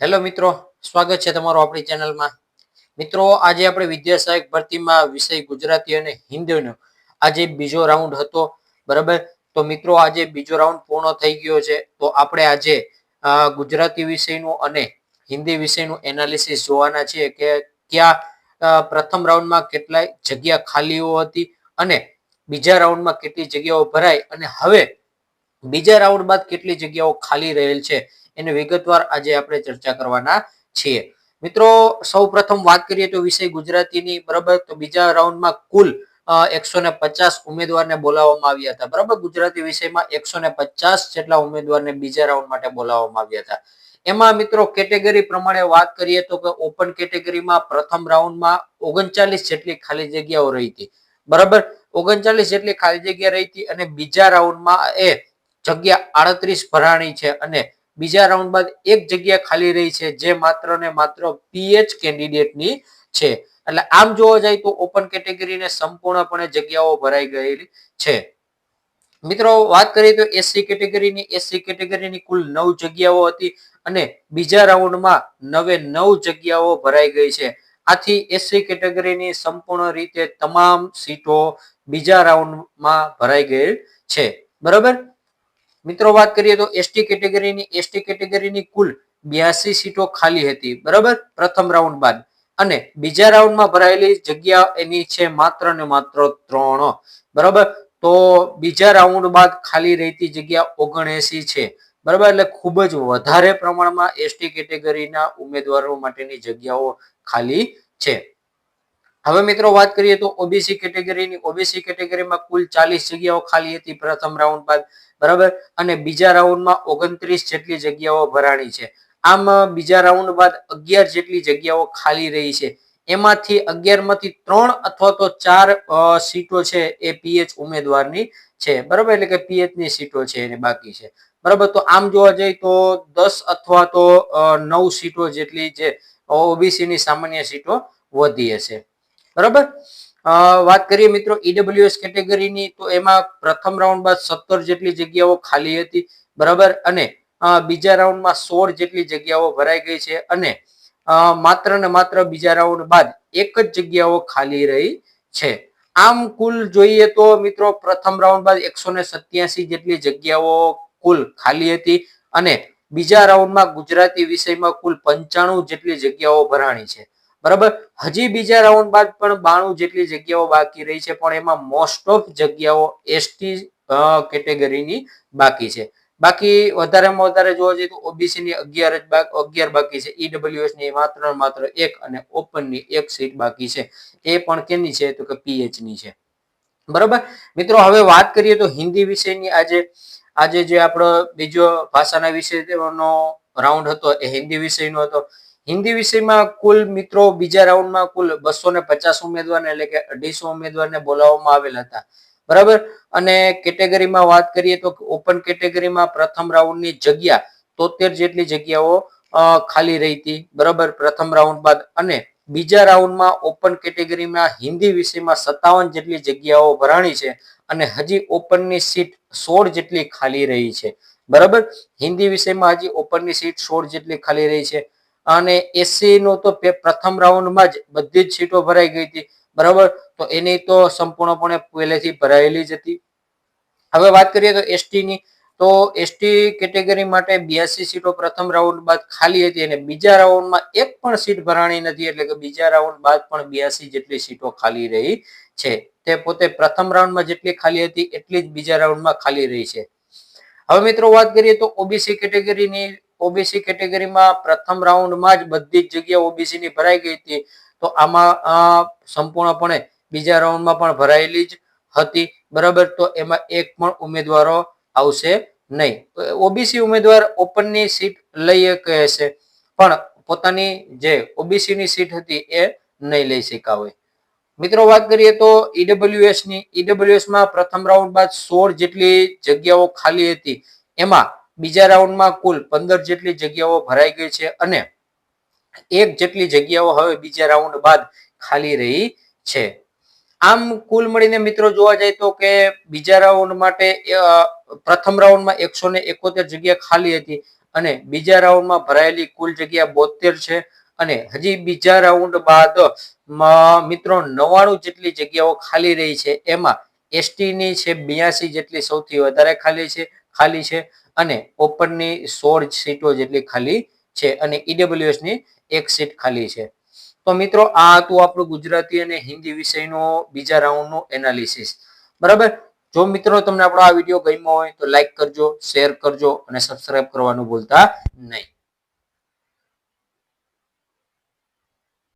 Hello મિત્રો, સ્વાગત છે તમારું આપણી ચેનલમાં. મિત્રો, આજે આપણે વિદ્યા સહાયક ભરતીમાં વિષય ગુજરાતી અને હિન્દીનો. આજે બીજો રાઉન્ડ હતો, બરાબર? તો મિત્રો, આજે બીજો રાઉન્ડ પૂર્ણ થઈ ગયો છે. તો આપણે આજે ગુજરાતી વિષયનું અને હિન્દી વિષયનું એનાલિસિસ જોવાના છીએ કે ક્યાં પ્રથમ રાઉન્ડમાં કેટલાય જગ્યા ખાલીઓ હતી અને બીજા રાઉન્ડમાં કેટલી જગ્યાઓ ભરાઈ અને હવે બીજા રાઉન્ડ બાદ કેટલી જગ્યાઓ ખાલી રહેલ છે. એને વિગતવાર આજે આપણે ચર્ચા કરવાના છીએ. મિત્રો સૌ વાત કરીએ તો વિષય ગુજરાતીની, બરાબર? તો બીજા રાઉન્ડમાં કુલ એકસો ને પચાસ ઉમેદવારને બોલાવવામાં આવ્યા હતા. બરાબર? ગુજરાતી વિષયમાં એકસો ને પચાસ જેટલા ઉમેદવારને બીજા રાઉન્ડ માટે બોલાવવામાં આવ્યા હતા. એમાં મિત્રો, કેટેગરી પ્રમાણે વાત કરીએ તો કે ઓપન કેટેગરીમાં પ્રથમ રાઉન્ડમાં ઓગણચાલીસ જેટલી ખાલી જગ્યાઓ રહી હતી. બરાબર? ઓગણચાલીસ જેટલી ખાલી જગ્યા રહી હતી અને બીજા રાઉન્ડમાં એ જગ્યા આડત્રીસ ભરાણી છે અને બીજા રાઉન્ડ બાદ એક જગ્યા ખાલી રહી છે, જે માત્ર ને માત્ર પીએચ કેન્ડિડેટની છે. એટલે આમ જોવા જાય તો ઓપન કેટેગરીને સંપૂર્ણપણે જગ્યાઓ ભરાઈ ગયેલી છે. મિત્રો, વાત કરીએ તો એસસી કેટેગરીની એસસી કેટેગરીની કુલ નવ જગ્યાઓ હતી અને બીજા રાઉન્ડમાં નવે નવ જગ્યાઓ ભરાઈ ગઈ છે. આથી એસસી કેટેગરીની સંપૂર્ણ રીતે તમામ સીટો બીજા રાઉન્ડમાં ભરાઈ ગયેલ છે. બરાબર? મિત્રો વાત કરીએ તો એસટી કેટેગરીની એસટી કેટેગરીની કુલ બ્યાસી સીટો ખાલી હતી. બરાબર? પ્રથમ રાઉન્ડ બાદ. અને બીજા રાઉન્ડમાં ભરાયેલી જગ્યા એની છે માત્ર ને માત્ર ત્રણ. બરાબર? તો બીજા રાઉન્ડ બાદ ખાલી રહેતી જગ્યા ઓગણએસી છે. બરાબર? એટલે ખૂબ જ વધારે પ્રમાણમાં એસટી કેટેગરીના ઉમેદવારો માટેની જગ્યાઓ ખાલી છે. હવે મિત્રો વાત કરીએ તો ઓબીસી કેટેગરીની. ઓબીસી કેટેગરીમાં કુલ ચાલીસ જગ્યાઓ ખાલી હતી પ્રથમ રાઉન્ડ બાદ, બરાબર? અને બીજા રાઉન્ડમાં ઓગણત્રીસ જેટલી જગ્યાઓ ભરાણી છે. આમ બીજા રાઉન્ડ બાદ અગિયાર જેટલી જગ્યાઓ ખાલી રહી છે. એમાંથી અગિયારમાંથી ત્રણ અથવા તો ચાર સીટો છે એ પીએચ ઉમેદવારની છે. બરાબર? એટલે કે પીએચની સીટો છે એને બાકી છે. બરાબર? તો આમ જોવા જઈએ તો દસ અથવા તો નવ સીટો જેટલી છે ઓબીસી ની સામાન્ય સીટો વધી હશે. બરાબર? વાત કરીએ મિત્રો ઈડબ્લ્યુએસ કેટેગરીની, તો એમાં પ્રથમ રાઉન્ડ બાદ સત્તર જેટલી જગ્યાઓ ખાલી હતી, બરાબર? અને બીજા રાઉન્ડમાં સોળ જેટલી જગ્યાઓ ભરાઈ ગઈ છે અને માત્ર ને માત્ર બીજા રાઉન્ડ બાદ એક જ જગ્યાઓ ખાલી રહી છે. આમ કુલ જોઈએ તો મિત્રો પ્રથમ રાઉન્ડ બાદ એકસો ને સત્યાસી જેટલી જગ્યાઓ કુલ ખાલી હતી અને બીજા રાઉન્ડમાં ગુજરાતી વિષયમાં કુલ પંચાણું જેટલી જગ્યાઓ ભરાણી છે. બરાબર? હજી બીજા રાઉન્ડ બાદ પણ બાણું જેટલી જગ્યાઓ બાકી રહી છે, પણ એમાં મોસ્ટ ઓફ જગ્યાઓ એસટી કેટેગરીની બાકી છે. બાકી વધારેમાં વધારે જોવા જઈએ તો ઓબીસીની અગિયાર જ અગિયાર બાકી છે. ઈડબ્લ્યુએસની માત્ર માત્ર એક અને ઓપનની એક સીટ બાકી છે. એ પણ કેની છે? તો કે પીએચની છે. બરાબર? મિત્રો, હવે વાત કરીએ તો હિન્દી વિષયની આજે આજે જે આપણો બીજો ભાષાના વિષયનો રાઉન્ડ હતો, એ હિન્દી વિષયનો હતો. હિન્દી વિષયમાં કુલ મિત્રો બીજા રાઉન્ડમાં કુલ બસો ને પચાસ ઉમેદવારને એટલે કે અઢીસો ઉમેદવારને બોલાવવામાં આવેલા હતા. બરાબર? અને કેટેગરીમાં વાત કરીએ તો ઓપન કેટેગરીમાં પ્રથમ રાઉન્ડની જગ્યા તોતેર જેટલી જગ્યાઓ ખાલી રહી હતી. બરાબર? પ્રથમ રાઉન્ડ બાદ અને બીજા રાઉન્ડમાં ઓપન કેટેગરીમાં હિન્દી વિષયમાં સત્તાવન જેટલી જગ્યાઓ ભરાણી છે અને હજી ઓપનની સીટ સોળ જેટલી ખાલી રહી છે. બરાબર? હિન્દી વિષયમાં હજી ઓપનની સીટ સોળ જેટલી ખાલી રહી છે. અને એસી નો તો પ્રથમ રાઉન્ડમાં જ બધી જ સીટો ભરાઈ ગઈ હતી. બરાબર? તો એની તો સંપૂર્ણપણે પહેલેથી ભરાયેલી જ હતી. હવે વાત કરીએ તો એસટી ની તો એસટી કેટેગરી માટે બ્યાસી સીટો પ્રથમ રાઉન્ડ બાદ ખાલી હતી અને બીજા રાઉન્ડમાં એક પણ સીટ ભરાણી નથી, એટલે કે બીજા રાઉન્ડ બાદ પણ બ્યાસી જેટલી સીટો ખાલી રહી છે. તે પોતે પ્રથમ રાઉન્ડમાં જેટલી ખાલી હતી, એટલી જ બીજા રાઉન્ડમાં ખાલી રહી છે. હવે મિત્રો વાત કરીએ તો ઓબીસી કેટેગરીની ઓબીસી કેટેગરીમાં પ્રથમ રાઉન્ડમાં જ બધી જ જગ્યા ઓબીસી ની ભરાઈ ગઈ હતી. તો આમાં સંપૂર્ણપણે બીજા રાઉન્ડમાં પણ ભરાયેલી જ હતી. બરાબર? તો એમાં એક પણ ઉમેદવારો આવશે નહીં. ઓબીસી ઉમેદવાર ઓપનની સીટ લઈ કહે છે. પણ પોતાની જે ઓબીસી ની સીટ હતી એ નહીં લઈ શકા હોય. મિત્રો, વાત કરીએ તો ઈડબ્લ્યુએસની. ઈડબ્લ્યુએસમાં પ્રથમ રાઉન્ડ બાદ સોળ જેટલી જગ્યાઓ ખાલી હતી. એમાં બીજા રાઉન્ડમાં કુલ પંદર જેટલી જગ્યાઓ ભરાઈ ગઈ છે અને એક જેટલી જગ્યાઓ હવે બીજા રાઉન્ડ બાદ ખાલી રહી છે. આમ કુલ મળીને મિત્રો જોવા જાય તો કે બીજા રાઉન્ડ માટે પ્રથમ રાઉન્ડમાં એકસો ને એકોતેર જગ્યા ખાલી હતી અને બીજા રાઉન્ડમાં ભરાયેલી કુલ જગ્યા બોતેર છે અને હજી બીજા રાઉન્ડ બાદ મિત્રો નવાણું જેટલી જગ્યાઓ ખાલી રહી છે. એમાં એસટી ની છે બ્યાસી જેટલી સૌથી વધારે ખાલી છે ખાલી છે અને ઓપનની સોળ સીટો જેટલી ખાલી છે અને ઈડબ્લ્યુએસની એક સીટ ખાલી છે. તો મિત્રો, આ હતું આપણું ગુજરાતી અને હિન્દી વિષયનો બીજા રાઉન્ડનું એનાલિસિસ બરાબર? જો મિત્રો તમને આપણો આ વીડિયો ગમ્યો હોય તો લાઈક કરજો શેર કરજો અને સબસ્ક્રાઇબ કરવાનું ભૂલતા નહીં.